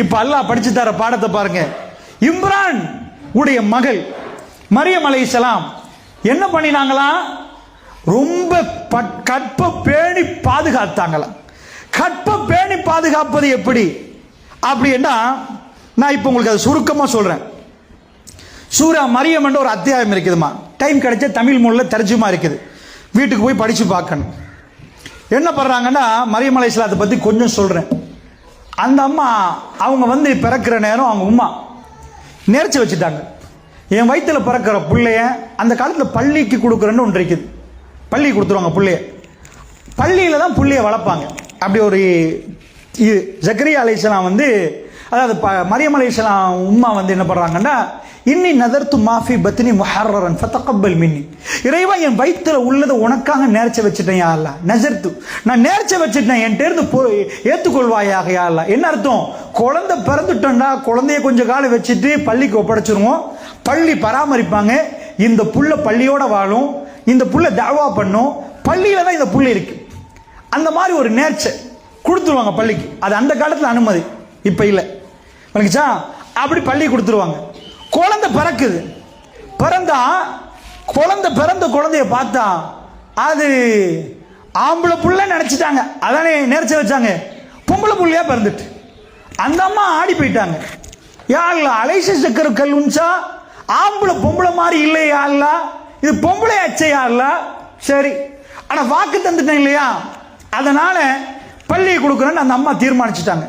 இப்ப அல்லாஹ் படிச்சு தர பாடத்தை பாருங்க. இம்ரான் உடைய மகள் மரியம் அலைஹிஸ்ஸலாம் என்ன பண்ணினாங்களாம் ரொம்ப பட்- கற்ப பேணி பாதுகாத்தாங்களாம் கற்ப பேணி பாதுகாப்பது எப்படி? அப்படின்னா நான் இப்போ உங்களுக்கு அதை சுருக்கமா சொல்றேன். சூரா மரியம் என்ற ஒரு அத்தியாயம் இருக்குதுமா டைம் கிடைச்ச தமிழ் மொழியில் தர்ஜுமா இருக்குது. வீட்டுக்கு போய் படிச்சு பார்க்கணும். என்ன பண்றாங்கன்னா மரியம் அதை பத்தி கொஞ்சம் சொல்றேன். அந்த அம்மா அவங்க வந்து பிறக்கிற நேரம் அவங்க உம்மா நேர்ச்சி வச்சுட்டாங்க. என் வயிற்றில் பிறக்கிற பிள்ளைய அந்த காலத்தில் பள்ளிக்கு கொடுக்குறேன்னு ஒன்று இருக்குது. பள்ளி கொடுத்துருவாங்க பிள்ளைய. பள்ளியில் தான் பிள்ளைய வளர்ப்பாங்க. அப்படி ஒரு இது ஜக்கரியா அலைசலாம் வந்து அதாவது ப- மரியம் அலைசலாம் உம்மா வந்து என்ன பண்ணுறாங்கன்னா இன்னி நதர்த்து மாஃபி பத்னி முஹர்ரன் ஃபதகப்பல் மின்னி. இறைவா என் வயிற்றில் உள்ளதை உனக்காக நேர்ச்ச வச்சுட்டேன் யா அல்லாஹ். நசர்த்து நான் நேர்ச்ச வச்சுட்டேன் என் தேர்ந்து போ ஏற்றுக்கொள்வாயாக யா என்ன அர்த்தம்? குழந்தை பிறந்துட்டோம்னா குழந்தைய கொஞ்சம் காலம் வச்சுட்டு பள்ளிக்கு ஒப்படைச்சிருவோம். பள்ளி பராமரிப்பாங்க. இந்த புள்ள பள்ளியோட வாழும். இந்த புள்ள தாவா பண்ணும். பள்ளியில தான் இந்த புள்ள இருக்கு. அந்த மாதிரி ஒரு நேர்ச்சை கொடுத்துருவாங்க பள்ளிக்கு. அது அந்த காலத்தில் அனுமதி. இப்போ இல்லை. விளங்குச்சா அப்படி பள்ளி கொடுத்துருவாங்க. குழந்தை பிறக்குது. பிறந்தா குழந்தை பிறந்த குழந்தைய பார்த்தா அது ஆம்பளை புள்ள நினச்சிட்டாங்க. அதானே நேர்ச்சி வச்சாங்க. பொம்பளை புள்ளையா பிறந்துட்டு. அந்த அம்மா ஆடி போயிட்டாங்க. யாழ்ல அலைச சக்கர கல் ஆம்பளை பொம்பளை மாதிரி இல்லை யாழ்ல இது பொம்பளை அச்சை யாழ்ல சரி. ஆனால் வாக்கு தந்துட்டேன் இல்லையா? அதனால பள்ளியை கொடுக்குறேன்னு அந்த அம்மா தீர்மானிச்சிட்டாங்க.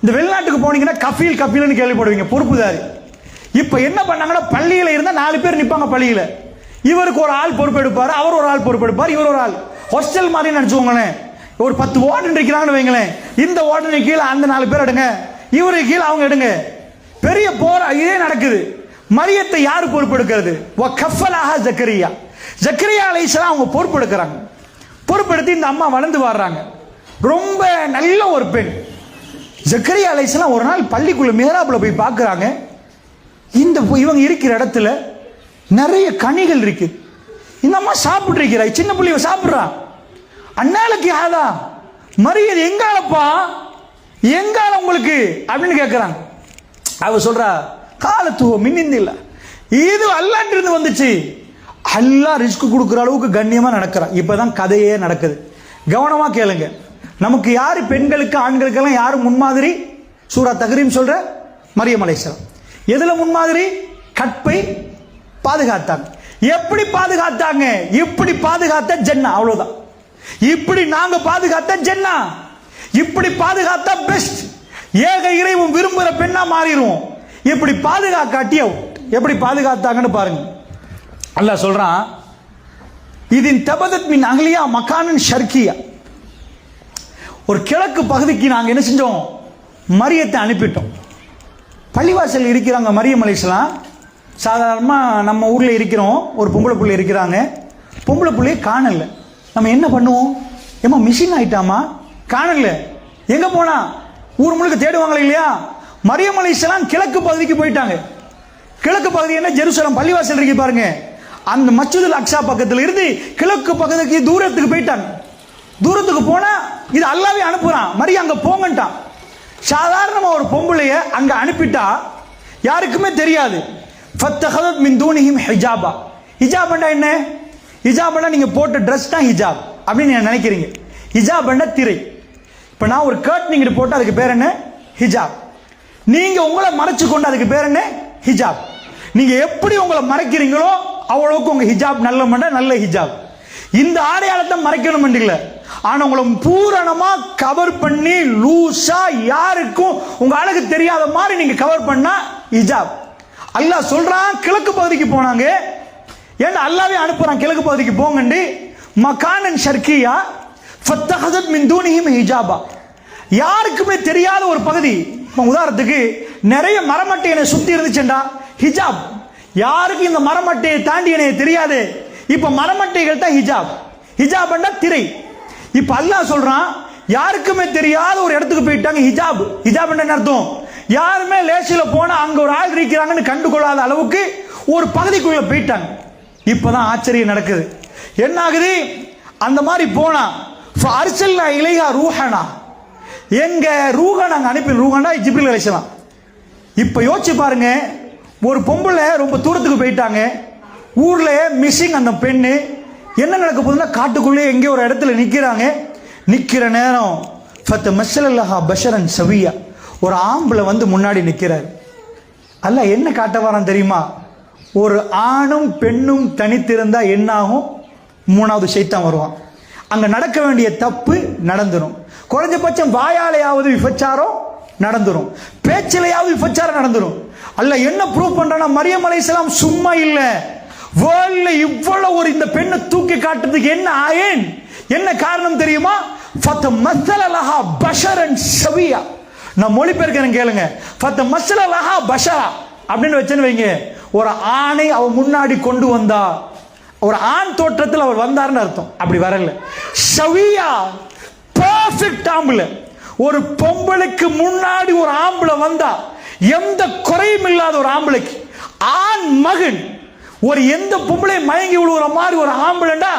இந்த வெளிநாட்டுக்கு போனீங்கன்னா கஃபீல் கஃபீல்னு கேள்விப்படுவீங்க பொறுப்புதாரி. இப்போ என்ன பண்ணாங்கன்னா பள்ளியில் இருந்தால் நாலு பேர் நிற்பாங்க பள்ளியில். இவருக்கு ஒரு ஆள் பொறுப்பெடுப்பார் அவர் ஒரு ஆள் பொறுப்பெடுப்பார் இவர் ஒரு ஆள். ஹாஸ்டல் மாதிரி நினைச்சுக்கோங்களேன். ஒரு பத்து வார்டன் இருக்கிறாங்கன்னு வைங்களேன். இந்த வார்டனுக்கு கீழே அந்த நாலு பேர் எடுங்க. இவருக்கு கீழே அவங்க எடுங்க. பெரிய போர் இதே நடக்குது. மரியத்தை யார் பொறுப்பெடுக்கிறது? கஃபலாக ஜக்கரியா. ஜக்கரியா அலைஹிஸ்ஸலாம் அவங்க பொறுப்பெடுக்கிறாங்க. பொறுப்பெடுத்து இந்த அம்மா வளர்ந்து வர்றாங்க ரொம்ப நல்ல ஒரு பெண். ஜக்கரியா அலைஹிஸ்ஸலாம் ஒரு நாள் பள்ளிக்குள்ள மேராப்புல போய் பார்க்குறாங்க. இந்த இவங்க இருக்கிற இடத்துல நிறைய கனிகள் இருக்கு. இந்த அம்மா சாப்பிட்டுருக்கிறா சின்ன பிள்ளைய சாப்பிட்றா. அண்ணாளுக்கு யாதா மரியாதை எங்காலப்பா எங்கால உங்களுக்கு? அப்படின்னு கேட்குறாங்க அவ சொல்றா காலத்துவ மின்னிந்தில்ல இது அல்லாண்டிருந்து வந்துச்சு. அல்லா ரிஸ்க் கொடுக்குற அளவுக்கு கண்ணியமா இப்போ இப்பதான் கதையே நடக்குது. கவனமா கேளுங்க. நமக்கு யாரு பெண்களுக்கு ஆண்களுக்கெல்லாம் யாரு முன்மாதிரி? சூரா தகரீம் சொல்ற மரியம் அலைஹிஸ்ஸலாம் எதுல முன்மாதிரி? கற்பை பாதுகாத்தாங்க. எப்படி பாதுகாத்தாங்க? இப்படி பாதுகாத்த ஜென்னா அவ்வளவுதான். இப்படி நாங்க பாதுகாத்த ஜென்னா இப்படி பாதுகாத்தா பெஸ்ட். ஏக இறைவும் விரும்புகிற பெண்ணா மாறிடுவோம். இப்படி பாதுகாக்காட்டி அவுட் எப்படி பாதுகாத்தாங்கன்னு பாருங்க. அல்லாஹ் சொல்றான் இதின் தபதத் மின் அகலியா மக்கானன் ஷர்கியா. ஒரு கிழக்கு பகுதிக்கு நாங்கள் என்ன செஞ்சோம்? மரியத்தை அனுப்பிட்டோம். பள்ளிவாசல் இருக்கிறாங்க மரியம் அலிஸ்லாம் சாதாரணமாக நம்ம ஊரில் இருக்கிறோம் ஒரு பொம்பளை பிள்ளை இருக்கிறாங்க. பொம்பளை பிள்ளையே காணல. நம்ம என்ன பண்ணுவோம்? ஏமா மிஷின் ஆயிட்டாமா காணல. எங்கே போனா? ஊர் முழுக்க தேடுவாங்களே இல்லையா? மரியம் அலிஸ்லாம் கிழக்கு பகுதிக்கு போயிட்டாங்க. கிழக்கு பகுதி என்ன? ஜெருசலம் பள்ளிவாசல் இருக்கு பாருங்க. அந்த மஸ்ஜிதுல் அக்ஷா பக்கத்தில் இருந்து கிழக்கு பகுதிக்கு தூரத்துக்கு போயிட்டாங்க. தூரத்துக்கு போனா இது அல்லாவே அனுப்புறான். மரியா அங்க போங்கன்ட்டான். சாதாரணமாக ஒரு பொம்பளைய அங்கே அனுப்பிட்டா யாருக்குமே தெரியாது. ஃபத்தஹதத் மின் தூனிஹிம் ஹிஜாபா. ஹிஜாப்னா என்ன? ஹிஜாப்னா நீங்கள் போட்ட ட்ரெஸ் தான் ஹிஜாப் அப்படின்னு நீங்கள் நினைக்கிறீங்க? ஹிஜாப்னா திரை. இப்போ நான் ஒரு கர்ட் நீங்கள் போட்டு அதுக்கு பேர் என்ன? ஹிஜாப். நீங்கள் உங்களை மறைச்சு கொண்டு அதுக்கு பேர் என்ன? ஹிஜாப். நீங்கள் எப்படி உங்களை மறைக்கிறீங்களோ அவ்வளவுக்கு உங்கள் ஹிஜாப் நல்ல மண்ட நல்ல ஹிஜாப். இந்த ஆடையாளத்தை மறைக்கணும் இல்ல. ஆனா உங்களை பூரணமா கவர் பண்ணி லூசா யாருக்கும் உங்க அழகு தெரியாத மாதிரி நீங்க கவர் பண்ணா ஹிஜாப் அல்லாஹ் சொல்றான் கிழக்கு பகுதிக்கு போனாங்க. ஏன்னா அல்லாவே அனுப்புறான் கிழக்கு பகுதிக்கு போங்கண்டி. மகானன் ஷர்கியா ஃபத்தஹத் மின் தூனிஹிம் ஹிஜாபா. யாருக்குமே தெரியாத ஒரு பகுதி. உதாரணத்துக்கு நிறைய மரமட்டை என்னை சுத்தி இருந்துச்சுண்டா ஹிஜாப் யாருக்கும் இந்த மரமட்டையை தாண்டி எனக்கு தெரியாது. இப்ப மரமட்டைகள் தான் ஹிஜாப் ஹிஜாப்னா திரை. இப்ப அல்லாஹ் சொல்றான் யாருக்குமே தெரியாத ஒரு இடத்துக்கு போயிட்டாங்க ஹிஜாப். ஹிஜாப் என்ன அர்த்தம்? யாருமே லேசில போனா அங்க ஒரு ஆள் இருக்கிறாங்கன்னு கண்டுகொள்ளாத அளவுக்கு ஒரு பகுதிக்குள்ள போயிட்டாங்க. இப்பதான் ஆச்சரியம் நடக்குது. என்ன ஆகுது? அந்த மாதிரி போனா அரிசல் இலையா ரூஹனா. எங்க ரூஹா நாங்க அனுப்பி ரூஹனா ஜிப்ரில் அலிஸ்லாம் இப்ப யோசிச்சு பாருங்க ஒரு பொம்பளை ரொம்ப தூரத்துக்கு போயிட்டாங்க. ஊர்ல மிஸ்ஸிங் அந்த பெண்ணு. என்ன நடக்க போகுதுன்னா காட்டுக்குள்ளே எங்கேயோ ஒரு இடத்துல நிற்கிறாங்க? நிற்கிற நேரம் ஃபத்து மஸ்ஸலல்லஹா பஷரன் சவியா. ஒரு ஆம்பளை வந்து முன்னாடி நிற்கிறார். அல்ல என்ன காட்ட வரான் தெரியுமா? ஒரு ஆணும் பெண்ணும் தனித்திருந்தால் என்ன ஆகும் மூணாவது சைத்தான் வருவான். அங்கே நடக்க வேண்டிய தப்பு நடந்துடும் குறைஞ்சபட்சம் வாயாலையாவது விபச்சாரம் நடந்துடும் பேச்சிலையாவது விபச்சாரம் நடந்துரும். அல்ல என்ன ப்ரூவ் பண்ணுறான்னா மரியம் அலைஹிஸ்ஸலாம் சும்மா இல்லை. வேர்ல்ட்ல இவ்வளவு ஒரு இந்த பெண்ணை தூக்கி காட்டுறதுக்கு என்ன ஆயேன்? என்ன காரணம் தெரியுமா? ஃபத்த மஸ்ஸலஹா பஷரன் ஷவியா. நான் மொழிபெயர்க்கிறேன் கேளுங்க. ஃபத்த மஸ்ஸலஹா பஷரா. அப்படின்னு வச்சேன்னு வைங்க. ஒரு ஆணை அவ முன்னாடி கொண்டு வந்தா ஒரு ஆண் தோற்றத்தில் அவர் வந்தார்னு அர்த்தம். அப்படி வரல. ஷவியா பர்ஃபெக்ட் ஆம்புல. ஒரு பொம்பளைக்கு முன்னாடி ஒரு ஆம்பளை வந்தா எந்த குறையும் இல்லாத ஒரு ஆம்பளைக்கு. ஆண் மகன். ஒரு எந்த பொம்பளை மயங்கி விழுவுற மாதிரி ஒரு ஆம்பளண்டா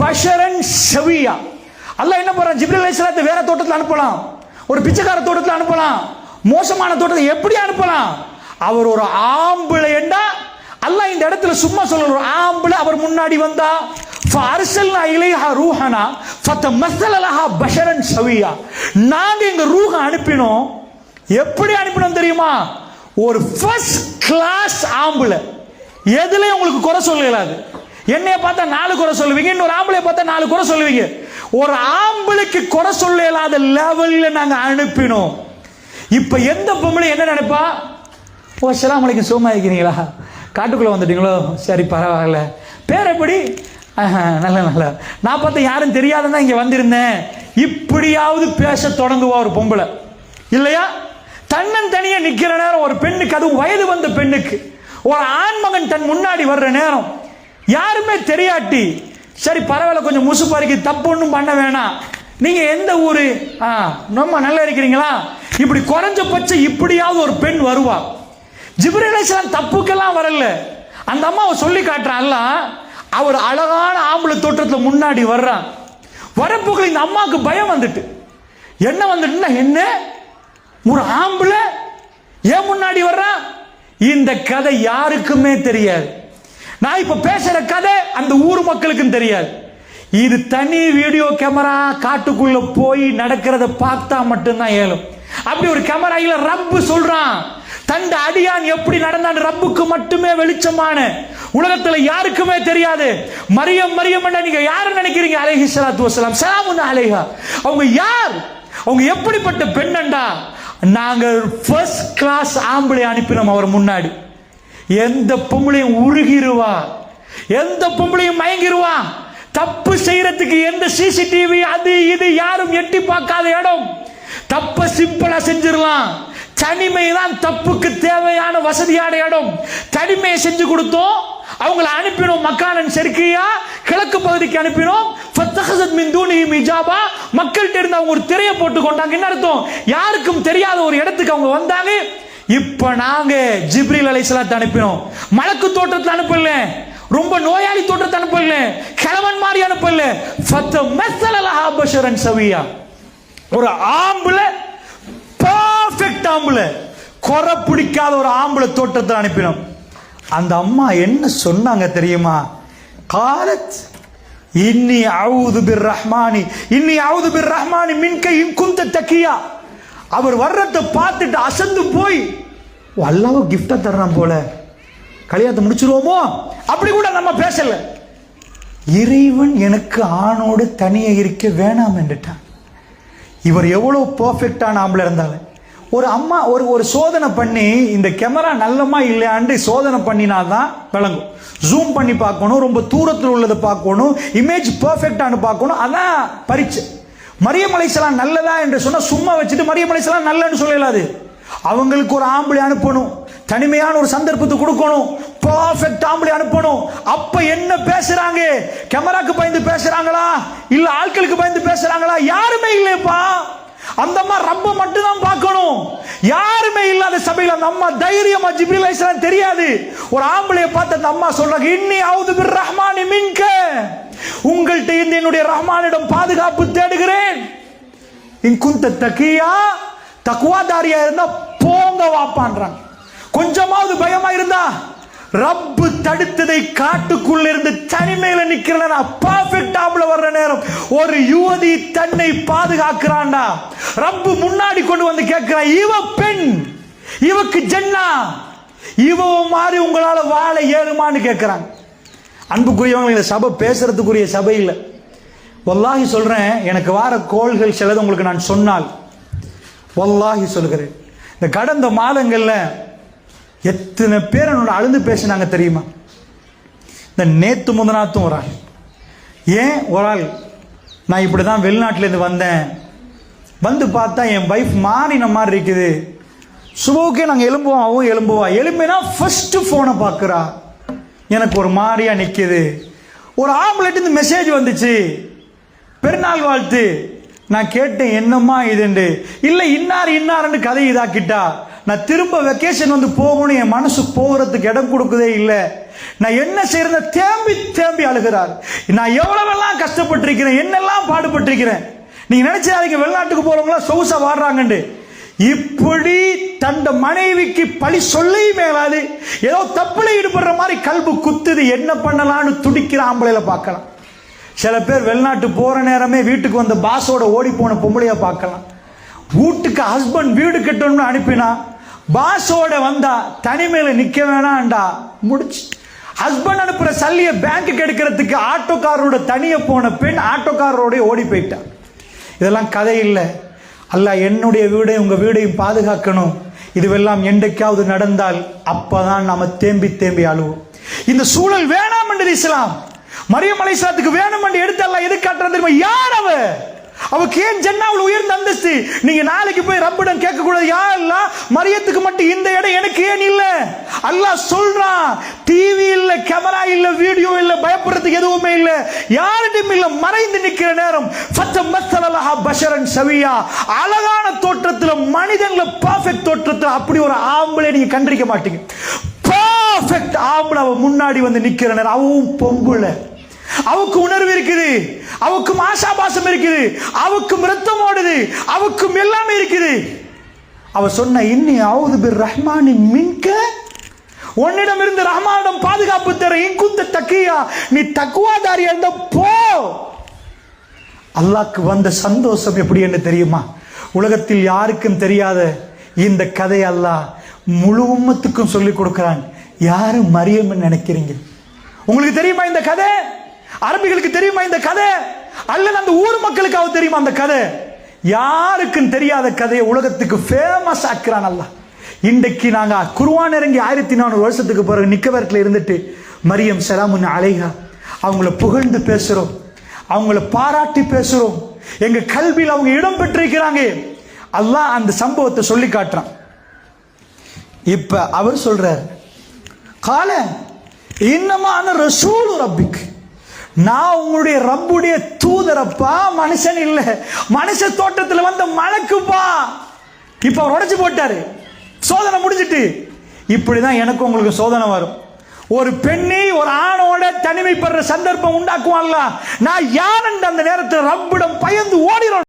பஷரன் ஷவியா. அல்ல என்ன பண்ணுறான் ஜிப்ரல் அலிஸ்லாத்தை வேற தோட்டத்தில் அனுப்பலாம். ஒரு பிச்சைக்கார தோட்டத்தில் அனுப்பலாம். மோசமான தோட்டத்தை எப்படி அனுப்பலாம்? அவர் ஒரு ஆம்பளைண்டா அல்ல இந்த இடத்துல சும்மா சொல்லணும். ஒரு ஆம்பளை அவர் முன்னாடி வந்தா ஃபர்சல்னா இலைஹா ரூஹனா ஃபத்த மஸ்தலஹா பஷரன் ஷவியா. நாங்கள் எங்கள் ரூஹ அனுப்பினோம். எப்படி அனுப்பினோம் தெரியுமா? ஒரு ஃபர்ஸ்ட் கிளாஸ் ஆம்பளை. எதுலேயும் உங்களுக்கு குறை சொல்ல என்னைய பார்த்தா நாலு குறை சொல்லுவீங்க இன்னொரு ஆம்பளைய பார்த்தா நாலு குறை சொல்லுவீங்க. ஒரு ஆம்பளைக்கு குறை சொல்ல இல்லாத லெவலில் நாங்கள் அனுப்பினோம். இப்போ எந்த பொம்பளை என்ன நினைப்பா? ஓ அஸ்ஸலாமு அலைக்கும் சும்மா இருக்கிறீங்களா காட்டுக்குள்ளே வந்துட்டீங்களோ? சரி பரவாயில்ல. பேர் எப்படி? ஆஹா, நல்ல நல்ல. நான் பார்த்தா யாரும் தெரியாதுன்னு தான் வந்திருந்தேன். இப்படியாவது பேச தொடங்குவா ஒரு பொம்பளை. இல்லையா? தன்னன் தனியாக நிற்கிற நேரம் ஒரு பெண்ணுக்கு அதுவும் வயது வந்த பெண்ணுக்கு. ஒரு ஆண்மகன் தன் முன்னாடி வர்ற நேரம். யாருமே தெரியாட்டி சரி பரவாயில்ல கொஞ்சம் முசு தப்பு ஒன்றும் பண்ண வேணாம். நீங்க எந்த ஊரு? ஆ ரொம்ப நல்லா இருக்கிறீங்களா? இப்படி குறைஞ்சபட்சம் இப்படியாவது ஒரு பெண் வருவா. ஜிப்ரீல் தப்புக்கெல்லாம் வரல. அந்த அம்மாவை சொல்லி காட்டுறான்ல அவர் அழகான ஆம்பளை தோற்றத்தில் முன்னாடி வர்றான். வரப்போக்கில் இந்த அம்மாவுக்கு பயம் வந்துட்டு. என்ன வந்துட்டுன்னா என்ன? ஒரு ஆம்பளை ஏன் முன்னாடி வர்றான்? இந்த கதை யாருக்குமே தெரியாது. நான் இப்ப பேசுற கதை அந்த ஊர் மக்களுக்கும் தெரியாது. இது தனி வீடியோ கேமரா காட்டுக்குள்ள போய் நடக்கிறத பார்த்தா மட்டும்தான் ஏழும். அப்படி ஒரு கேமராயில ரப்பு சொல்றான் தண்ட அடியான் எப்படி நடந்தான் ரப்புக்கு மட்டுமே வெளிச்சமான உலகத்துல யாருக்குமே தெரியாது. மரியம் மரியம் நீங்க யாரு நினைக்கிறீங்க? அலைஹி சலாத்து வசலாம் சலாமுன்னு அலைஹா. அவங்க யார்? அவங்க எப்படிப்பட்ட பெண்ணண்டா நாங்கள் ஃபர்ஸ்ட் கிளாஸ் ஆம்பளை அனுப்பினோம் அவர் முன்னாடி. எந்த பொம்பளையும் உருகிருவா? எந்த பொம்பளையும் மயங்கிருவா? தப்பு செய்யறதுக்கு எந்த சிசிடிவி அது இது யாரும் எட்டி பார்க்காத இடம். தப்ப சிம்பிளா செஞ்சிடலாம். தனிமை தான் தப்புக்கு தேவையான வசதியான இடம். தனிமையை செஞ்சு கொடுத்தோம். அவங்கள அனுப்பினோம் மக்கானன் செருக்கியா கிழக்கு பகுதிக்கு அனுப்பினோம். ஃபத்தஹஸத் மின் தூனிஹிம் ஹிஜாபா மக்கள்கிட்ட இருந்து அவங்க ஒரு திரையை போட்டு கொண்டாங்க. என்ன அர்த்தம்? யாருக்கும் தெரியாத ஒரு இடத்துக்கு அவங்க வந்தாங்க. இப்ப நாங்க ஜிப்ரில் அலைசலாத்தை அனுப்பினோம். மலக்கு தோற்றத்தை அனுப்பல. ரொம்ப நோயாளி தோற்றத்தை அனுப்பல. கிழவன் மாதிரி அனுப்பல. ஃபத்த மெஸ்ஸலஹா பஷரன் சவியா. ஒரு ஆம்பளை பர்ஃபெக்ட் ஆம்பளை குறை பிடிக்காத ஒரு ஆம்பளை தோட்டத்தை அனுப்பினோம். அந்த அம்மா என்ன சொன்னாங்க தெரியுமா? காலத் இன்னி அவுது பிர் ரஹ்மானி இன்னி அவுது பிர் ரஹ்மானி மின்க இன்குந்த தக்கியா? அவர் வர்றதை பார்த்துட்டு அசந்து போய் "ஓ, கிஃப்டா தர்றான் போல. கல்யாணத்தை முடிச்சிருவோமோ? அப்படி கூட நம்ம பேசல. இறைவன் எனக்கு ஆணோடு தனியே இருக்க வேணாம் என்றுட்டான். இவர் எவ்வளவு பர்ஃபெக்டான ஆம்பளை இருந்தாலும். ஒரு அம்மா ஒரு ஒரு சோதனை பண்ணி இந்த கேமரா நல்லமா இல்லையாண்டு சோதனை பண்ணினாதான் விளங்கும். ஜூம் பண்ணி பார்க்கணும் ரொம்ப தூரத்தில் உள்ளதை பார்க்கணும் இமேஜ் பர்ஃபெக்டானு பார்க்கணும் அதான் பரீட்சை. மரியமலைசலாம் நல்லதா என்று சொன்னால் சும்மா வச்சுட்டு மரியமலைசலாம் நல்லன்னு சொல்லலாது. அவங்களுக்கு ஒரு ஆம்பளை அனுப்பணும் தனிமையான ஒரு சந்தர்ப்பத்தை கொடுக்கணும் பர்ஃபெக்ட் ஆம்பளை அனுப்பணும். அப்ப என்ன பேசுறாங்க? கேமராக்கு பயந்து பேசுறாங்களா? இல்ல ஆட்களுக்கு பயந்து பேசுறாங்களா? யாருமே இல்லையப்பா. அந்த அம்மா ரப்ப மட்டும் தான் பார்க்கணும். யாருமே இல்லாத சபையில அந்த அம்மா தைரியமா ஜிப்ரீல் தெரியாது. ஒரு ஆம்பளைய பார்த்து அந்த அம்மா சொல்றாங்க இன்னி ஆவுது பிர் ரஹ்மானி மின்க. உங்கள்கிட்ட இருந்து என்னுடைய ரஹ்மானிடம் பாதுகாப்பு தேடுகிறேன். இன்குந்த தக்கியா தக்குவாதாரியா இருந்தா போங்க வாப்பான்றாங்க. கொஞ்சமாவது பயமா இருந்தா ரப்பு தடுத்ததை காட்டுக்குள்ள இருந்து தனிமையில நிக்கிறேன் பர்ஃபெக்ட் ஆம்பள வர்ற நேரம். ஒரு யுவதி தன்னை பாதுகாக்கிறான்டா. ரப்பு முன்னாடி கொண்டு வந்து கேட்கிறா இவ பெண் இவக்கு ஜென்னா இவ மாதிரி உங்களால வாழ ஏறுமான்னு கேட்கிறாங்க அன்புக்குரியவங்க சபை பேசுறதுக்குரிய சபை இல்லை. வல்லாஹி சொல்றேன் எனக்கு வார கோள்கள் சிலது உங்களுக்கு நான் சொன்னால் வல்லாஹி சொல்கிறேன். இந்த கடந்த மாதங்கள்ல எத்தனை பேர் என்னோட அழுந்து பேசினாங்க தெரியுமா? இந்த நேத்து முதனாத்தும் ஒரு ஆள். ஏன் ஒரு ஆள்? நான் இப்படி தான் வெளிநாட்டிலேருந்து வந்தேன். வந்து பார்த்தா என் வைஃப் மாறின மாதிரி இருக்குது. சுபோக்கே நாங்கள் எலும்புவோம் அவன் எலும்புவா எலும்பினா ஃபஸ்ட்டு ஃபோனை பார்க்குறா. எனக்கு ஒரு மாதிரியாக நிற்கிது ஒரு ஆம்பளைட்டு இந்த மெசேஜ் வந்துச்சு. பெருநாள் வாழ்த்து. நான் கேட்டேன் என்னம்மா இதுண்டு இல்லை இன்னார் இன்னார்னு கதை இதாக்கிட்டா. நான் திரும்ப வெக்கேஷன் வந்து போகணும் என் மனசு போகிறதுக்கு இடம் கொடுக்குதே இல்லை. நான் என்ன செய்யறத தேம்பி தேம்பி அழுகிறார். நான் எவ்வளவெல்லாம் கஷ்டப்பட்டிருக்கிறேன் என்னெல்லாம் பாடுபட்டிருக்கிறேன். நீங்க நினைச்சாதீங்க வெளிநாட்டுக்கு போறவங்களா சொகுசா வாடுறாங்கண்டு இப்படி தந்த மனைவிக்கு பழி சொல்லி மேலாது. ஏதோ தப்புல ஈடுபடுற மாதிரி கல்பு குத்துது என்ன பண்ணலாம்னு துடிக்கிற ஆம்பளையில பார்க்கலாம். சில பேர் வெளிநாட்டு போற நேரமே வீட்டுக்கு வந்த பாஸோட ஓடி போன பொம்பளைய பார்க்கலாம். வீட்டுக்கு ஹஸ்பண்ட் வீடு கட்டணும்னு அனுப்பினா பாஸோட வந்தா தனிமையில நிக்க வேணாம்டா. முடிச்சு. ஹஸ்பண்ட் அனுப்புற சல்லிய பேங்க்கு எடுக்கிறதுக்கு ஆட்டோக்காரரோட தனிய போன பெண் ஆட்டோக்காரரோட ஓடி போயிட்டா. இதெல்லாம் கதை இல்லை. அல்ல என்னுடைய வீடையும் உங்க வீடையும் பாதுகாக்கணும். இதுவெல்லாம் என்றைக்காவது நடந்தால் அப்பதான் நாம தேம்பி தேம்பி அழுவோம். இந்த சூழல் வேணாம் என்று இஸ்லாம். மரியம் அலைசாத்துக்கு வேணும் என்று எடுத்து அல்ல எது காட்டுறது தெரியுமா? யார் அவர் அவக்கு ஏன் ஜன்னாவில் உயர்ந்த அந்தஸ்து நீங்க நாளைக்கு போய் ரப்பிடம் கேட்கக்கூடாது. யாரெல்லாம் மரியத்துக்கு மட்டும் இந்த இடம் எனக்கு ஏன் இல்லை? அல்லாஹ் சொல்றான் டிவி இல்ல கேமரா இல்ல வீடியோ இல்ல பயப்படுறதுக்கு எதுவுமே இல்ல. யாரிடம் இல்ல மறைந்து நிக்கிற நேரம். ஃபத்த பஷரன் சவியா. அழகான தோற்றத்துல மனிதன்ல பர்ஃபெக்ட் தோற்றத்துல அப்படி ஒரு ஆம்பளை நீங்க கண்டிருக்க மாட்டீங்க. பர்ஃபெக்ட் ஆம்பளை முன்னாடி வந்து நிக்கிற நேரம். அவும் பொம்புல அவக்கு உணர்வு இருக்குது. அவக்கும் ஆசாபாசம் இருக்குது. அவக்கும் ரத்தம் ஓடுது. அவக்கும் எல்லாமே இருக்குது. அவ சொன்ன இன்னி அவுது பிர் ரஹ்மானி மின்க உன்னிடம் இருந்து ரஹ்மானிடம் பாதுகாப்பு தர இங்குந்த தக்கியா நீ தக்குவாதாரி இருந்த போ. அல்லாக்கு வந்த சந்தோஷம் எப்படி என்று தெரியுமா? உலகத்தில் யாருக்கும் தெரியாத இந்த கதை அல்லாஹ் முழு உம்மத்துக்கும் சொல்லிக் கொடுக்கிறான். யாரும் மரியம்னு நினைக்கிறீங்க? உங்களுக்கு தெரியுமா இந்த கதை? அரபிகளுக்கு தெரியுமா இந்த கதை? அல்லது அந்த ஊர் மக்களுக்காவது தெரியுமா அந்த கதை? யாருக்கும் தெரியாத கதையை உலகத்துக்கு ஃபேமஸ் ஆக்குறான் அல்ல இன்றைக்கு நாங்கள் குருவான் இறங்கி ஆயிரத்தி நானூறு வருஷத்துக்கு பிறகு நிக்கவரத்தில் இருந்துட்டு மரியம் செலாமுன்னு அலைகா அவங்கள புகழ்ந்து பேசுகிறோம் அவங்கள பாராட்டி பேசுகிறோம் எங்கள் கல்வியில் அவங்க இடம் பெற்றிருக்கிறாங்க. அல்லாஹ் அந்த சம்பவத்தை சொல்லி காட்டுறான். இப்போ அவர் சொல்கிறார் கால இன்னமான ரசூல் ரப்பிக். நான் உங்களுடைய ரப்புடைய தூதரப்பா? மனுஷன் இல்ல. மனுஷ தோட்டத்தில் வந்த மலக்குப்பா. இப்ப அவர் உடைச்சு போட்டாரு. சோதனை முடிஞ்சிட்டு. இப்படிதான் எனக்கு உங்களுக்கு சோதனை வரும். ஒரு பெண்ணை ஒரு ஆணோட தனிமைப்படுற சந்தர்ப்பம் உண்டாக்குவாங்களா நான் யார் அந்த நேரத்தில் ரப்பிடம் பயந்து ஓடிடும்